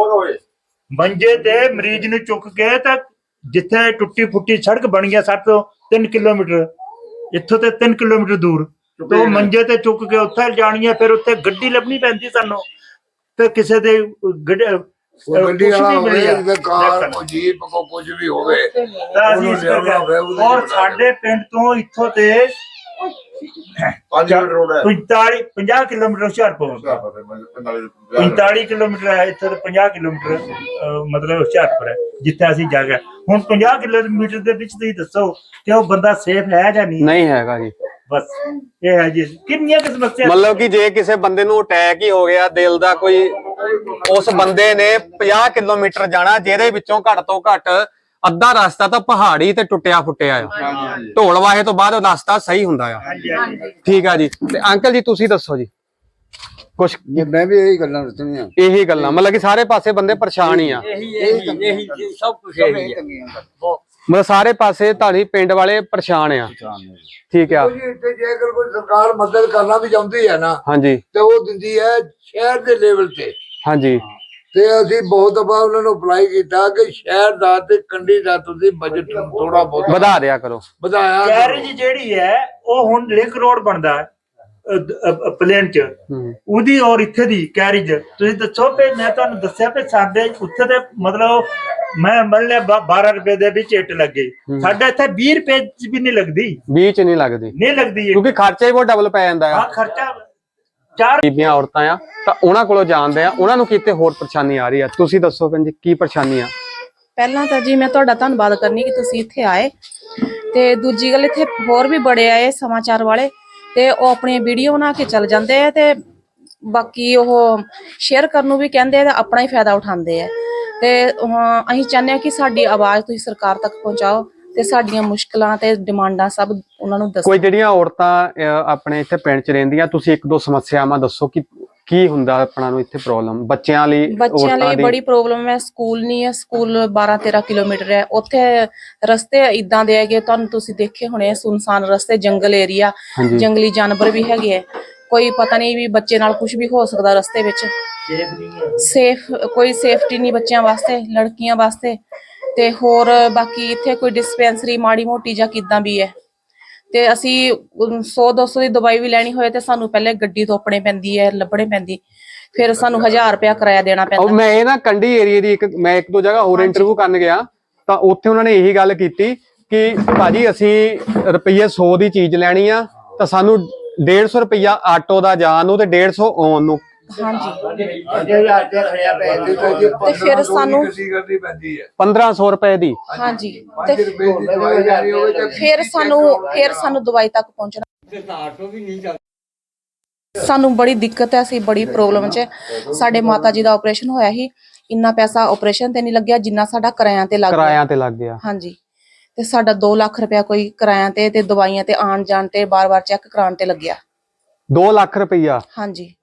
ਮੰਜੇ ਤੇ ਮਰੀਜ਼ ਨੂੰ ਚੁੱਕ ਕੇ ਤਾਂ ਜਿੱਥੇ ਟੁੱਟੀ ਫੁੱਟੀ ਸੜਕ ਬਣ ਗਿਆ ਸਾਡੇ ਤੋਂ 3 ਕਿਲੋਮੀਟਰ। ਇੱਥੋਂ ਤੇ 3 ਕਿਲੋਮੀਟਰ ਦੂਰ। ਤੇ ਮੰਜੇ ਤੇ ਚੁੱਕ ਕੇ ਉੱਥੇ ਜਾਣੀ ਹੈ ਫਿਰ ਉੱਥੇ ਗੱਡੀ ਲੱਭਣੀ ਪੈਂਦੀ ਸਾਨੂੰ। ਤੇ ਕਿਸੇ ਦੇ ਗੱਡੀ ਵਾਲਾ ਹੋਵੇ ਮਿਲਿਆ। ਜਿਵੇਂ ਕਾਰ ਦੇਖਣ। ਕੋਈ ਜੀਪ ਕੋ ਕੁਝ ਵੀ ਹੋਵੇ ਤਾਂ ਅਸੀਂ ਇਸ ਕਰਕੇ ਔਰ ਸਾਡੇ ਪਿੰਡ ਤੋਂ ਇੱਥੋਂ ਤੇ 5 ਰੋਡ ਹੈ। 45 50 ਕਿਲੋਮੀਟਰ ਹੁਸ਼ਿਆਰਪੁਰ। ਹੁੰਦਾ 45 ਕਿਲੋਮੀਟਰ ਹੈ ਇੱਥੇ ਤੋਂ 50 ਕਿਲੋਮੀਟਰ ਅਹ, ਮਤਲਬ ਹੁਸ਼ਿਆਰਪੁਰ ਹੈ ਜਿੱਥੇ ਅਸੀਂ ਜਾ ਗਏ ਹੁਣ 50 ਕਿਲੋਮੀਟਰ ਦੇ ਵਿੱਚ ਤੁਸੀਂ ਦੱਸੋ ਕਿ ਉਹ ਬੰਦਾ ਸੇਫ ਹੈ ਜਾਂ ਨਹੀਂ? ਨਹੀਂ ਹੈਗਾ ਜੀ। ਬਸ ਇਹ ਹੈ ਜੀ। ਕਿੰਨੀਆਂ ਕਿ ਸਮੱਸਿਆ ਮਤਲਬ ਕਿ ਜੇ ਕਿਸੇ ਬੰਦੇ ਨੂੰ ਅਟੈਕ ਹੀ ਹੋ ਗਿਆ ਦਿਲ ਦਾ ਕੋਈ ਉਸ ਬੰਦੇ ਨੇ 50 ਕਿਲੋਮੀਟਰ ਜਾਣਾ ਜਿਹਦੇ ਵਿੱਚੋਂ ਘੱਟ ਤੋਂ ਘੱਟ ਅੱਧਾ ਰਸਤਾ ਤਾਂ ਪਹਾੜੀ ਤੇ ਟੁੱਟਿਆ ਫੁੱਟਿਆ ਆ। ਢੋਲ ਵਾਹੇ ਤੋਂ ਬਾਅਦ ਉਹ ਰਸਤਾ ਸਹੀ ਹੁੰਦਾ ਆ। ਠੀਕ ਆ ਜੀ। ਤੇ ਅੰਕਲ ਜੀ ਤੁਸੀਂ ਦੱਸੋ ਜੀ। ਕੁਛ ਇਹ ਮੈਂ ਵੀ ਇਹੀ ਗੱਲਾਂ ਦੱਸਣੀਆਂ। ਇਹੀ ਗੱਲਾਂ ਮਤਲਬ ਕਿ ਸਾਰੇ ਪਾਸੇ ਬੰਦੇ ਪਰੇਸ਼ਾਨ ਹੀ ਆ। ਇਹੀ ਇਹੀ ਇਹੀ ਸਭ ਕੁਝ ਇਹੀ ਹੈ ਮਤਲਬ ਸਾਰੇ ਪਾਸੇ ਤੁਹਾਡੀ ਪਿੰਡ ਵਾਲੇ ਪਰੇਸ਼ਾਨ ਆ। ਠੀਕ ਆ। ਜੇਕਰ ਕੋਈ ਸਰਕਾਰ ਮਦਦ ਕਰਨਾ ਵੀ ਚਾਹੁੰਦੀ ਹੈ ਨਾ ਹਾਂਜੀ। ਤੇ ਉਹ ਦਿੰਦੀ ਹੈ ਸ਼ਹਿਰ ਦੇ ਲੈਵਲ ਤੇ। ਹਾਂਜੀ। ਤੇ ਅਸੀਂ ਬਹੁਤ ਦਫਾ ਉਹਨਾਂ ਨੂੰ ਅਪਲਾਈ ਕੀਤਾ ਕਿ ਸ਼ਹਿਰ ਦਾ ਤੇ ਕੰਡੀ ਦਾ ਤੁਸੀਂ ਬਜਟ ਥੋੜਾ ਬਹੁਤ ਵਧਾ ਦਿਆ ਕਰੋ। ਵਧਾਇਆ ਕਰੋ। ਕੈਰੇਜ ਜਿਹੜੀ ਹੈ ਉਹ ਹੁਣ ਲਿੰਕ ਰੋਡ ਬਣਦਾ ਹੈ ਪਲੇਨ ਚ। ਹੂੰ। ਉਹਦੀ ਔਰ ਇੱਥੇ ਦੀ ਕੈਰੇਜ ਤੁਸੀਂ ਦੱਸੋ ਵੀ ਮੈਂ ਤੁਹਾਨੂੰ ਦੱਸਿਆ ਵੀ ਸਾਡੇ ਉੱਥੇ ਦੇ ਮਤਲਬ ਮੈਂ ਮੰਨ ਲਿਆ ਬ- 12 ਰੁਪਏ ਦੇ ਵਿੱਚ ਇੱਟ ਲੱਗੇ। ਸਾਡਾ ਇੱਥੇ 20 ਰੁਪਏ ਚ ਵੀ ਨਹੀਂ ਲੱਗਦੀ। ਬੀਚ ਨਹੀਂ ਲੱਗਦੀ। ਨਹੀਂ ਲੱਗਦੀ ਕਿਉਂਕਿ ਖਰਚਾ ਹੀ ਬਹੁਤ ਡਬਲ ਪੈ ਜਾਂਦਾ ਆ। ਆ ਖਰਚਾ ਚਾਰ ਬੀਬੀਆਂ ਔਰਤਾਂ ਆ ਤਾਂ ਉਹਨਾਂ ਕੋਲੋਂ ਜਾਣਦੇ ਆ ਉਹਨਾਂ ਨੂੰ ਕਿਤੇ ਹੋਰ ਪਰੇਸ਼ਾਨੀ ਆ ਰਹੀ ਆ? ਤੁਸੀਂ ਦੱਸੋ ਭੈਣ ਜੀ ਕੀ ਪਰੇਸ਼ਾਨੀ ਆ? ਪਹਿਲਾਂ ਤਾਂ ਜੀ ਮੈਂ ਤੁਹਾਡਾ ਧੰਨਵਾਦ ਕਰਨੀ ਕਿ ਤੁਸੀਂ ਇੱਥੇ ਆਏ। ਤੇ ਦੂਜੀ ਗੱਲ ਇੱਥੇ ਹੋਰ ਵੀ ਬੜੇ ਆਏ ਸਮਾਚਾਰ ਵਾਲੇ ਤੇ ਉਹ ਆਪਣੀ ਵੀਡੀਓ ਬਣਾ ਕੇ ਚੱਲ ਜਾਂਦੇ ਆ ਤੇ ਬਾਕੀ ਉਹ ਸ਼ੇਅਰ ਕਰਨ ਨੂੰ ਵੀ ਕਹਿੰਦੇ ਆ ਤੇ ਆਪਣਾ ਹੀ ਫਾਇਦਾ ਉਠਾਉਂਦੇ ਆ। ਤੇ ਅਸੀਂ ਚਾਹੁੰਦੇ ਆ ਕਿ ਸਾਡੀ ਆਵਾਜ਼ ਤੁਸੀਂ ਸਰਕਾਰ ਤੱਕ ਪਹੁੰਚਾਓ। ਤੇ ਸਾਡੀਆਂ ਮੁਸ਼ਕਲਾਂ ਤੇ ਡਿਮਾਂਡਾਂ ਸਭ ਉਹਨਾਂ ਨੂੰ ਦੱਸੋ। ਕੋਈ ਜਿਹੜੀਆਂ ਔਰਤਾਂ ਆਪਣੇ ਇੱਥੇ ਪਿੰਡ 'ਚ ਰਹਿੰਦੀਆਂ ਤੁਸੀਂ ਇੱਕ ਦੋ ਸਮੱਸਿਆਵਾਂ ਦੱਸੋ ਕਿ ਕੀ ਹੁੰਦਾ ਆਪਣਾ ਨੂੰ ਇੱਥੇ ਪ੍ਰੋਬਲਮ ਬੱਚਿਆਂ ਲਈ ਬੱਚਿਆਂ ਲਈ ਬੜੀ ਪ੍ਰੋਬਲਮ ਹੈ। ਸਕੂਲ ਨਹੀਂ ਹੈ ਸਕੂਲ 12 13 ਕਿਲੋਮੀਟਰ ਹੈ। ਉੱਥੇ ਰਸਤੇ ਇਦਾਂ ਦੇ ਹੈਗੇ ਤੁਹਾਨੂੰ ਤੁਸੀਂ ਦੇਖੇ ਹੋਣੇ ਸੁਨਸਾਨ ਰਸਤੇ ਜੰਗਲ ਏਰੀਆ ਜੰਗਲੀ ਜਾਨਵਰ ਵੀ ਹੈਗੇ ਆ। ਕੋਈ ਪਤਾ ਨਹੀਂ ਵੀ ਬੱਚੇ ਨਾਲ ਕੁਝ ਵੀ ਹੋ ਸਕਦਾ ਰਸਤੇ ਵਿੱਚ। ਸੇਫ ਕੋਈ ਸੇਫਟੀ ਨਹੀਂ ਬੱਚਿਆਂ ਵਾਸਤੇ ਲੜਕੀਆਂ ਵਾਸਤੇ। ਤੇ ਹੋਰ ਬਾਕੀ ਇੱਥੇ ਕੋਈ ਡਿਸਪੈਂਸਰੀ ਮਾੜੀ ਮੋਟੀ ਜਾਂ ਕਿਦਾਂ ਵੀ ਹੈ। ਤੇ ਅਸੀਂ 100 200 ਦੀ ਦਵਾਈ ਵੀ ਲੈਣੀ ਹੋਏ ਤੇ ਸਾਨੂੰ ਪਹਿਲੇ ਗੱਡੀ ਤੋਪਣੇ ਪੈਂਦੀ ਹੈ ਲੱਭਣੇ ਪੈਂਦੀ। ਫਿਰ ਸਾਨੂੰ 1000 ਰੁਪਇਆ ਕਿਰਾਇਆ ਦੇਣਾ ਪੈਂਦਾ। ਮੈਂ ਇਹ ਨਾ ਕੰਢੀ ਏਰੀਏ ਦੀ ਇੱਕ ਮੈਂ ਇੱਕ ਦੋ ਜਗ੍ਹਾ ਹੋਰ ਇੰਟਰਵਿਊ ਕਰਨ ਗਿਆ ਤਾਂ ਉੱਥੇ ਉਹਨਾਂ ਨੇ ਇਹੀ ਗੱਲ ਕੀਤੀ ਕਿ ਭਾਜੀ ਅਸੀਂ ਰੁਪਈਏ 100 ਦੀ ਚੀਜ਼ ਲੈਣੀ ਆ ਤਾਂ ਸਾਨੂੰ 150 ਰੁਪਈਆ ਆਟੋ ਦਾ ਜਾਣ ਨੂੰ ਤੇ 150 ਆਉਣ ਨੂੰ। ਹਾਂਜੀ। ਤੇ ਫਿਰ ਸਾਨੂੰ- ਪੈਂਦੀ ਹੈ। 1500 ਰੁਪਏ ਦੀ। ਹਾਂਜੀ। 5 ਤੇ ਰੁਪਏ ਦੀ ਦਵਾਈ ਲੈਣੀ ਹੋਵੇ ਤਾਂ ਫਿਰ ਸਾਨੂੰ ਫਿਰ ਸਾਨੂੰ ਦਵਾਈ ਤੱਕ ਪਹੁੰਚਣਾ। ਸਾਨੂੰ ਬੜੀ ਦਿੱਕਤ ਹੈ ਅਸੀਂ ਬੜੀ ਪ੍ਰੋਬਲਮ 'ਚ। ਹੈ। ਸਾਡੇ ਮਾਤਾ ਜੀ ਦਾ ਆਪਰੇਸ਼ਨ ਹੋਇਆ ਸੀ। ਇੰਨਾ ਪੈਸਾ ਆਪਰੇਸ਼ਨ ਤੇ ਨਹੀਂ ਲੱਗਿਆ ਜਿੰਨਾ ਸਾਡਾ ਕਿਰਾਇਆਂ ਤੇ ਲੱਗ ਗਿਆ। ਕਿਰਾਇਆਂ ਤੇ ਲੱਗ ਗਿਆ। ਹਾਂਜੀ। ਤੇ ਸਾਡਾ 2 ਲੱਖ ਰੁਪਇਆ ਕੋਈ ਕਿਰਾਇਆਂ ਤੇ ਤੇ ਦਵਾਈਆਂ ਤੇ ਆਣ ਜਾਣ ਤੇ ਬਾਰ-ਬਾਰ ਚੈੱਕ ਕਰਾਉਣ ਤੇ ਲੱਗਿਆ। 2 ਲੱਖ ਰੁਪਈਆ। ਹਾਂਜੀ।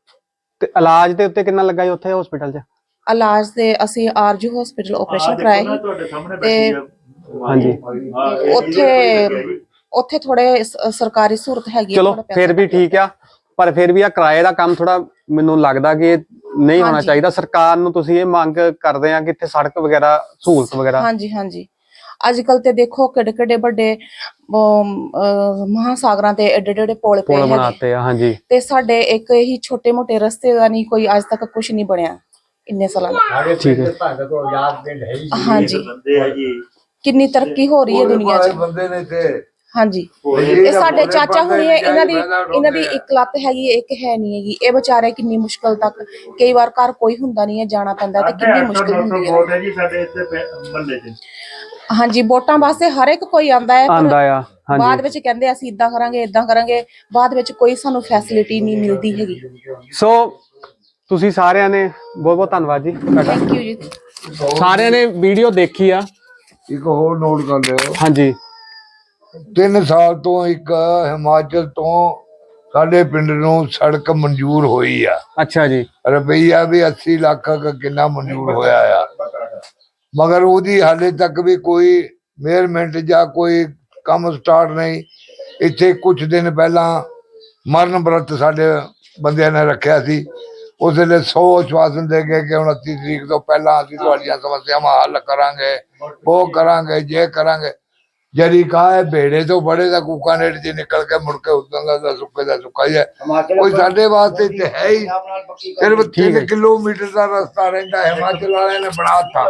ਤੇ ਇਲਾਜ ਦੇ ਉੱਤੇ ਕਿੰਨਾ ਲੱਗਾ ਜੀ ਉੱਥੇ ਹਸਪੀਟਲ 'ਚ? ਇਲਾਜ ਦੇ ਅਸੀਂ ਆਰਜੂ ਹਸਪੀਟਲ ਆਪਰੇਸ਼ਨ ਕਰਾਇਆ ਸੀ ਤੁਹਾਡੇ ਸਾਹਮਣੇ ਹਾਂਜੀ। ਉੱਥੇ ਉੱਥੇ ਥੋੜੇ ਸਰਕਾਰੀ ਸਹੂਲਤ ਹੈਗੀ ਚਲੋ ਥੋੜ੍ਹਾ ਪੈਸਾ ਫਿਰ ਵੀ ਠੀਕ ਆ ਪਰ ਫਿਰ ਵੀ ਆ ਕਿਰਾਏ ਦਾ ਕੰਮ ਥੋੜਾ ਮੈਨੂੰ ਲੱਗਦਾ ਕਿ ਇਹ ਨਹੀਂ ਹੋਣਾ ਹਾਂਜੀ। ਚਾਹੀਦਾ। ਸਰਕਾਰ ਨੂੰ ਤੁਸੀਂ ਇਹ ਮੰਗ ਕਰਦੇ ਆ ਕਿ ਇੱਥੇ ਸੜਕ ਵਗੈਰਾ ਸਹੂਲਤ ਵਗੈਰਾ ਹਾਂਜੀ ਹਾਂਜੀ। ਅੱਜ ਕੱਲ ਤੇ ਦੇਖੋ ਕਿੱਡੇ ਕਿੱਡੇ ਵੱਡੇ ਮਹਾਸਾਗਰਾਂ ਤੇ ਏਡੇ ਏਡੇ ਪੁਲ ਪਏ ਪੁਲ ਬਣਾਤੇ ਆ ਹਾਂਜੀ। ਤੇ ਸਾਡੇ ਇੱਕ ਹੀ ਛੋਟੇ ਮੋਟੇ ਰਸਤੇ ਦਾ ਨਹੀਂ ਕੋਈ ਅੱਜ ਤੱਕ ਕੁਝ ਨਹੀਂ ਬਣਿਆ ਇੰਨੇ ਸਾਲਾਂ ਦਾ। ਠੀਕ ਹੈ। ਹਾਂਜੀ। ਬੰਦੇ ਆ ਜੀ। ਕਿੰਨੀ ਤਰੱਕੀ ਹੋ ਰਹੀ ਹੈ ਦੁਨੀਆ 'ਚ। ਬੰਦੇ ਨੇ ਤੇ ਹਾਂਜੀ। ਇਹ ਇਹ ਸਾਡੇ ਚਾਚਾ ਹੋਣੀ ਹੈ ਇਹਨਾਂ ਦੀ ਇਹਨਾਂ ਦੀ। ਇੱਕ ਲੱਤ ਹੈਗੀ ਹੈ, ਇੱਕ ਹੈ ਨਹੀਂ ਹੈਗੀ। ਇਹ ਵਿਚਾਰੇ ਕਿੰਨੀ ਮੁਸ਼ਕਲ ਤੱਕ ਕਈ ਵਾਰ ਘਰ ਕੋਈ ਹੁੰਦਾ ਨਹੀਂ ਹੈ ਜਾਣਾ ਪੈਂਦਾ ਤੇ ਕਿੰਨੀ ਮੁਸ਼ਕਲ ਹੁੰਦੀ ਹੈ। ਬੋਲਦੇ ਜੀ ਸਾਡੇ ਇੱਥੇ ਮੱਲੇ 'ਚ। ਹਾਂਜੀ ਵੋਟਾਂ ਵਾਸਤੇ ਹਰ ਇੱਕ ਕੋਈ ਆਂਦਾ ਹੈ ਪਰ ਆਂਦਾ ਆ ਬਾਅਦ ਹਾਂਜੀ ਵਿੱਚ ਕਹਿੰਦੇ ਅਸੀਂ ਇਦਾਂ ਕਰਾਂਗੇ ਇਦਾਂ ਕਰਾਂਗੇ ਬਾਅਦ ਵਿੱਚ ਕੋਈ ਸਾਨੂੰ ਫੈਸਿਲਿਟੀ ਨਹੀਂ ਮਿਲਦੀ ਹੈਗੀ। ਸੋ ਤੁਸੀਂ ਸਾਰਿਆਂ ਨੇ ਬਹੁਤ ਬਹੁਤ ਧੰਨਵਾਦ ਜੀ ਤੁਹਾਡਾ। ਥੈਂਕ ਯੂ ਜੀ। ਸਾਰਿਆਂ ਨੇ ਵੀਡੀਓ ਦੇਖੀ ਆ। ਇੱਕ ਹੋਰ ਨੋਟ ਕਰ ਲਿਓ। ਹਾਂਜੀ। ਤਿੰਨ ਸਾਲ ਤੋਂ ਇੱਕ ਹਿਮਾਚਲ ਤੋਂ ਸਾਡੇ ਪਿੰਡ ਨੂੰ ਸੜਕ ਮਨਜ਼ੂਰ ਹੋਈ ਆ। ਅੱਛਾ ਜੀ। ਰੁਪਈਆ ਵੀ 80 ਲੱਖ ਕ ਕਿੰਨਾ ਮਨਜ਼ੂਰ ਹੋਇਆ ਆ। ਮਗਰ ਉਹਦੀ ਹਾਲੇ ਤੱਕ ਵੀ ਕੋਈ ਮੇਅਰਮੈਂਟ ਜਾਂ ਕੋਈ ਕੰਮ ਸਟਾਰਟ ਨਹੀਂ। ਇੱਥੇ ਕੁਝ ਦਿਨ ਪਹਿਲਾਂ ਮਰਨ ਵਰਤ ਸਾਡੇ ਬੰਦਿਆਂ ਨੇ ਰੱਖਿਆ ਸੀ। ਉਸ ਵੇਲੇ 100 ਆਸ਼ਵਾਸਨ ਦੇ ਕੇ ਕਿ 29 ਤਰੀਕ ਤੋਂ ਪਹਿਲਾਂ ਅਸੀਂ ਤੁਹਾਡੀਆਂ ਸਮੱਸਿਆਵਾਂ ਹੱਲ ਕਰਾਂਗੇ ਉਹ ਕਰਾਂਗੇ ਜੇ ਕਰਾਂਗੇ। ਜਰੀ ਕਹਾ ਬੇੜੇ ਤੋਂ ਬੜੇ ਦਾ ਕੂਕਾਨੇਟ ਚ ਨਿਕਲ ਕੇ ਮੁੜ ਕੇ ਉਦੋਂ ਦਾ ਸੁੱਕੇ ਦਾ ਸੁੱਕਾ ਹੀ ਹੈ। ਕੋਈ ਸਾਡੇ ਵਾਸਤੇ ਤੇ ਹੈ ਹੀ। ਸਿਰਫ 3 ਕਿਲੋਮੀਟਰ ਦਾ ਰਸਤਾ ਰਹਿੰਦਾ ਹੈ ਹਿਮਾਚਲ ਵਾਲਿਆਂ ਨੇ ਬਣਾਤਾ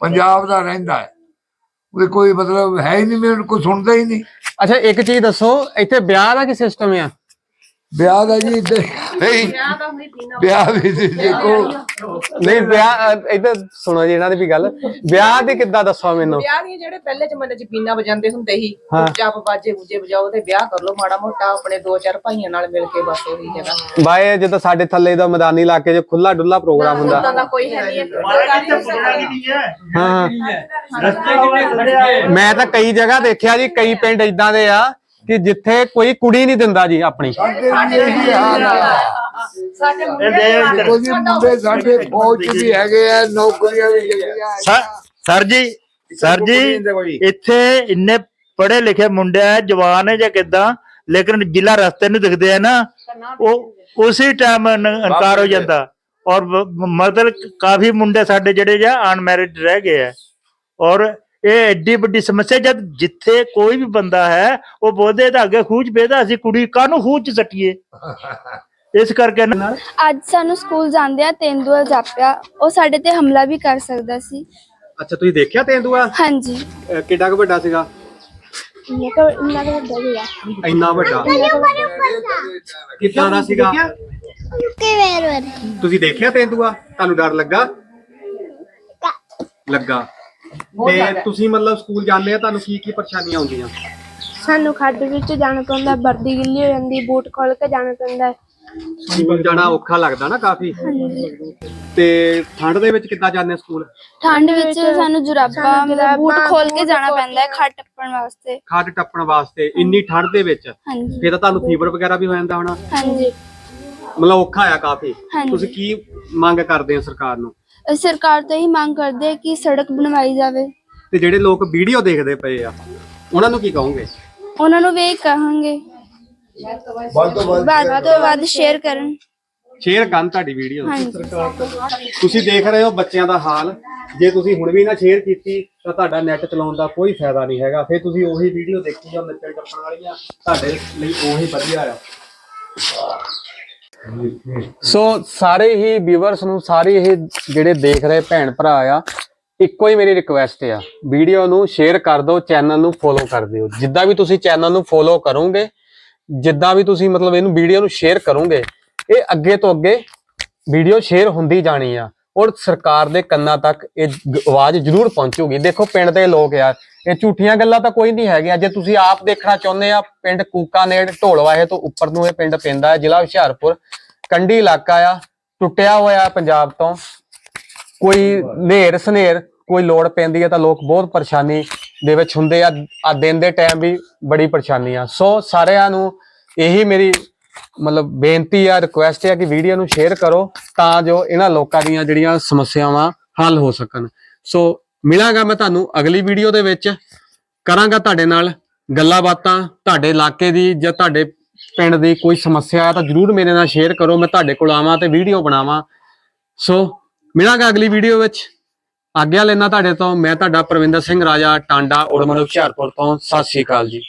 ਪੰਜਾਬ ਦਾ ਰਹਿੰਦਾ ਹੈ। ਉਹਦੇ ਕੋਈ ਮਤਲਬ ਹੈ ਹੀ ਨਹੀਂ ਮੈਨੂੰ ਕੋਈ ਸੁਣਦਾ ਹੀ ਨਹੀਂ। ਅੱਛਾ, ਇੱਕ ਚੀਜ਼ ਦੱਸੋ, ਇੱਥੇ ਵਿਆਹ ਦਾ ਕੀ ਸਿਸਟਮ ਆ? ਵਿਆਹ ਦਾ ਜੀ ਇੱਧਰ ਨਹੀਂ। ਵਿਆਹ ਵੀ ਜੀ ਦੇਖੋ। ਨਹੀਂ ਵਿਆਹ ਇੱਧਰ ਸੁਣੋ ਜੀ ਇਹਨਾਂ ਦੀ ਵੀ ਗੱਲ। ਵਿਆਹ ਦੀ ਕਿੱਦਾਂ ਦੱਸੋ ਮੈਨੂੰ? ਵਿਆਹ ਦੀਆਂ ਜਿਹੜੇ ਪਹਿਲੇ ਜ਼ਮਾਨੇ ਚ ਪੀਣਾ ਵਜਾਉਂਦੇ ਹੁੰਦੇ ਸੀ। ਚੱਪ ਬਾਜੇ ਬੂਜੇ ਵਜਾਓ ਤੇ ਵਿਆਹ ਕਰ ਲਓ ਮਾੜਾ ਮੋਟਾ ਆਪਣੇ ਦੋ ਚਾਰ ਭਾਈਆਂ ਨਾਲ ਮਿਲ ਕੇ ਬਸ ਉਹੀ ਜਗ੍ਹਾ ਬਾਏ ਜਦੋਂ ਸਾਡੇ ਥੱਲੇ ਦਾ ਮੈਦਾਨੀ ਇਲਾਕੇ 'ਚ ਖੁੱਲਾ ਡੁੱਲਾ ਪ੍ਰੋਗਰਾਮ ਹੁੰਦਾ। ਉਦਾਂ ਦਾ ਕੋਈ ਹੈ ਨਹੀਂ। ਹਾਂ। ਮੈਂ ਤਾਂ ਕਈ ਜਗ੍ਹਾ ਦੇਖਿਆ ਜੀ ਕਈ ਪਿੰਡ ਇਦਾਂ ਦੇ ਆ। ਕਿ ਜਿੱਥੇ ਕੋਈ ਕੁੜੀ ਨਹੀਂ ਦਿੰਦਾ ਜੀ ਆਪਣੀ। ਸਾਡੇ ਵੀ ਇਹੀ ਹਾਲ ਆ। ਦੇਖੋ ਜੀ ਮੁੰਡੇ ਸਾਡੇ ਫੌਜ ਚ ਵੀ ਹੈਗੇ ਆ ਨੌਕਰੀਆਂ ਵੀ ਹੈਗੀਆਂ। ਸਰ ਜੀ ਸਰ ਜੀ ਇੱਥੇ ਇੰਨੇ ਪੜ੍ਹੇ ਲਿਖੇ ਮੁੰਡੇ ਆ ਜਵਾਨ ਹੈ ਜਾਂ ਕਿਦਾਂ ਲੇਕਿਨ ਜ਼ਿਲ੍ਹਾ ਰਸਤੇ ਨੂੰ ਦਿਖਦੇ ਆ ਨਾ ਉਹ ਉਸੇ ਟਾਈਮ ਇਨਕਾਰ ਹੋ ਜਾਂਦਾ ਔਰ ਮਤਲਬ ਕਾਫੀ ਮੁੰਡੇ ਸਾਡੇ ਜਿਹੜੇ ਜਾਂ ਅਨਮੈਰਿਡ ਰਹਿ ਗਏ ਆ। ਔਰ ਇਹ ਐਡੀ ਵੱਡੀ ਸਮੱਸਿਆ ਜਦ ਜਿੱਥੇ ਕੋਈ ਵੀ ਬੰਦਾ ਹੈ ਉਹ ਬੋਲਦੇ ਤਾਂ ਅੱਗੇ ਖੂਜ ਪੇਦਾ ਅਸੀਂ ਕੁੜੀ ਕਾਹਨੂੰ ਖੂਜ ਸੱਟੀਏ? ਇਸ ਕਰਕੇ ਨਾ ਅੱਜ ਸਾਨੂੰ ਸਕੂਲ ਜਾਂਦਿਆਂ ਤੇਂਦੂਆ ਜਾਪਿਆ। ਉਹ ਸਾਡੇ ਤੇ ਹਮਲਾ ਵੀ ਕਰ ਸਕਦਾ ਸੀ। ਅੱਛਾ ਤੁਸੀਂ ਦੇਖਿਆ ਤੇਂਦੂਆ? ਹਾਂਜੀ। ਕਿੱਡਾ ਕੁ ਵੱਡਾ ਸੀਗਾ? ਮੈਂ ਕਿਹਾ ਇੰਨਾ ਕੁ ਵੱਡਾ ਸੀਗਾ। ਇੰਨਾ ਵੱਡਾ? ਕਿੱਦਾਂ ਦਾ ਸੀਗਾ? ਤੁਸੀਂ ਦੇਖਿਆ ਤੇਂਦੂਆ? ਤੁਹਾਨੂੰ ਡਰ ਲੱਗਾ? ਲੱਗਾ। ਤੇ ਤੁਸੀਂ ਮਤਲਬ ਸਕੂਲ ਜਾਂਦੇ ਆ ਤੁਹਾਨੂੰ ਕੀ ਕੀ ਪਰੇਸ਼ਾਨੀਆਂ ਆਉਂਦੀਆਂ ਸਾਨੂੰ ਖੱਡ ਵਿੱਚ ਜਾਣਾ ਪੈਂਦਾ ਵਰਦੀ ਗਿੱਲੀ ਹੋ ਜਾਂਦੀ ਬੂਟ ਖੋਲ ਕੇ ਜਾਣਾ ਪੈਂਦਾ। ਸਕੂਲ ਜਾਣਾ ਔਖਾ ਲੱਗਦਾ ਨਾ ਕਾਫੀ। ਤੇ ਠੰਡ ਦੇ ਵਿੱਚ ਕਿੱਦਾਂ ਜਾਂਦੇ ਆ ਸਕੂਲ? ਠੰਡ ਵਿੱਚ ਸਾਨੂੰ ਜੁਰਾਬਾਂ ਮਤਲਬ ਬੂਟ ਖੋਲ ਕੇ ਜਾਣਾ ਪੈਂਦਾ ਹੈ ਖੱਟ ਟੱਪਣ ਵਾਸਤੇ। ਖਾਟ ਟੱਪਣ ਵਾਸਤੇ ਇੰਨੀ ਠੰਡ ਦੇ ਵਿੱਚ। ਹਾਂਜੀ। ਫਿਰ ਤਾਂ ਤੁਹਾਨੂੰ ਫੀਵਰ ਵਗੈਰਾ ਵੀ ਹੋ ਜਾਂਦਾ ਹੋਣਾ। ਹਾਂਜੀ। ਮਤਲਬ ਔਖਾ ਆ ਕਾਫੀ। ਹਾਂਜੀ। ਤੁਸੀਂ ਕੀ ਮੰਗ ਕਰਦੇ ਆ ਸਰਕਾਰ ਨੂੰ? ਸਰਕਾਰ ਤੋਂ ਹੀ ਮੰਗ ਕਰਦੇ ਕਿ ਸੜਕ ਬਣਵਾਈ ਜਾਵੇ। ਤੇ ਜਿਹੜੇ ਲੋਕ ਵੀਡੀਓ ਦੇਖਦੇ ਪਏ ਆ ਉਹਨਾਂ ਨੂੰ ਕੀ ਕਹੋਗੇ? ਉਹਨਾਂ ਨੂੰ ਵੀ ਇਹ ਕਹਾਂਗੇ। ਵੱਧ ਤੋਂ ਵੱਧ ਸ਼ੇਅਰ ਕਰਨ। ਸ਼ੇਅਰ ਕਰਨ। ਤੁਹਾਡੀ ਵੀਡੀਓ ਤੁਸੀਂ ਦੇਖ ਰਹੇ ਹੋ ਬੱਚਿਆਂ ਦਾ ਹਾਲ। ਜੇ ਤੁਸੀਂ ਹੁਣ ਵੀ ਨਾ ਸ਼ੇਅਰ ਕੀਤੀ ਤਾਂ ਤੁਹਾਡਾ ਨੈਟ ਚਲਾਉਣ ਦਾ ਕੋਈ ਫਾਇਦਾ ਨਹੀਂ ਹੈਗਾ। ਫਿਰ ਤੁਸੀਂ ਉਹੀ ਵੀਡੀਓ ਦੇਖੀ ਜਾਓ ਨੱਚਣ ਟੱਪਣ ਵਾਲੀਆਂ। ਤੁਹਾਡੇ ਲਈ ਉਹੀ ਵਧੀਆ ਆ। ਸੋ ਸਾਰੇ ਹੀ ਵਿਊਅਰਸ ਨੂੰ ਸਾਰੇ ਇਹ ਜਿਹੜੇ ਦੇਖ ਰਹੇ ਭੈਣ ਭਰਾ ਆ, ਇੱਕੋ ਹੀ ਮੇਰੀ ਰਿਕੁਐਸਟ ਆ। ਵੀਡੀਓ ਨੂੰ ਸ਼ੇਅਰ ਕਰ ਦਿਓ ਚੈਨਲ ਨੂੰ ਫੋਲੋ ਕਰ ਦਿਓ। ਜਿੱਦਾਂ ਵੀ ਤੁਸੀਂ ਚੈਨਲ ਨੂੰ ਫੋਲੋ ਕਰੋਗੇ, ਜਿੱਦਾਂ ਵੀ ਤੁਸੀਂ ਮਤਲਬ ਇਹਨੂੰ ਵੀਡੀਓ ਨੂੰ ਸ਼ੇਅਰ ਕਰੋਗੇ, ਇਹ ਅੱਗੇ ਤੋਂ ਅੱਗੇ ਵੀਡੀਓ ਸ਼ੇਅਰ ਹੁੰਦੀ ਜਾਣੀ ਆ। ਔਰ ਸਰਕਾਰ ਦੇ ਕੰਨਾਂ ਤੱਕ ਇਹ ਆਵਾਜ਼ ਜ਼ਰੂਰ ਪਹੁੰਚੂਗੀ। ਦੇਖੋ, ਪਿੰਡ ਦੇ ਲੋਕ ਆ ਇਹ ਝੂਠੀਆਂ ਗੱਲਾਂ ਤਾਂ ਕੋਈ ਨਹੀਂ ਹੈਗੀਆਂ। ਜੇ ਤੁਸੀਂ ਆਪ ਦੇਖਣਾ ਚਾਹੁੰਦੇ ਆ, ਪਿੰਡ ਕੂਕਾ ਨੇੜ ਢੋਲਵਾਹੇ ਤੋਂ ਉੱਪਰ ਨੂੰ ਇਹ ਪਿੰਡ ਪੈਂਦਾ ਹੈ, ਜ਼ਿਲ੍ਹਾ ਹੁਸ਼ਿਆਰਪੁਰ। ਕੰਢੀ ਇਲਾਕਾ ਆ, ਟੁੱਟਿਆ ਹੋਇਆ ਪੰਜਾਬ ਤੋਂ। ਕੋਈ ਨੇਰ ਸਨੇਰ ਕੋਈ ਲੋੜ ਪੈਂਦੀ ਹੈ ਤਾਂ ਲੋਕ ਬਹੁਤ ਪਰੇਸ਼ਾਨੀ ਦੇ ਵਿੱਚ ਹੁੰਦੇ ਆ। ਆ ਦਿਨ ਦੇ ਟਾਈਮ ਵੀ ਬੜੀ ਪਰੇਸ਼ਾਨੀ ਆ। ਸੋ ਸਾਰਿਆਂ ਨੂੰ ਇਹੀ ਮੇਰੀ ਮਤਲਬ ਬੇਨਤੀ ਆ ਰਿਕੁਐਸਟ ਆ ਕਿ ਵੀਡੀਓ ਨੂੰ ਸ਼ੇਅਰ ਕਰੋ ਤਾਂ ਜੋ ਇਹਨਾਂ ਲੋਕਾਂ ਦੀਆਂ ਜਿਹੜੀਆਂ ਸਮੱਸਿਆਵਾਂ ਹੱਲ ਹੋ ਸਕਣ। ਸੋ ਮਿਲਾਂਗਾ ਮੈਂ ਤੁਹਾਨੂੰ ਅਗਲੀ ਵੀਡੀਓ ਦੇ ਵਿੱਚ। ਕਰਾਂਗਾ ਤੁਹਾਡੇ ਨਾਲ ਗੱਲਾਂ ਬਾਤਾਂ, ਤੁਹਾਡੇ ਇਲਾਕੇ ਦੀ ਜਾਂ ਤੁਹਾਡੇ ਪਿੰਡ ਦੀ ਕੋਈ ਸਮੱਸਿਆ ਹੈ ਤਾਂ ਜਰੂਰ ਮੇਰੇ ਨਾਲ ਸ਼ੇਅਰ ਕਰੋ, ਮੈਂ ਤੁਹਾਡੇ ਕੋਲ ਆਵਾਂ ਤੇ ਵੀਡੀਓ ਬਣਾਵਾਂ। ਸੋ ਮਿਲਾਂਗਾ ਅਗਲੀ ਵੀਡੀਓ ਵਿੱਚ। ਆਗਿਆ ਲੈਣਾ ਤੁਹਾਡੇ ਤੋਂ, ਮੈਂ ਤੁਹਾਡਾ ਪ੍ਰਵਿੰਦਰ ਸਿੰਘ ਰਾਜਾ, ਟਾਂਡਾ ਉੜਮਣ ਹੁਸ਼ਿਆਰਪੁਰ ਤੋਂ। ਸਤਿ ਸ਼੍ਰੀ ਅਕਾਲ ਜੀ।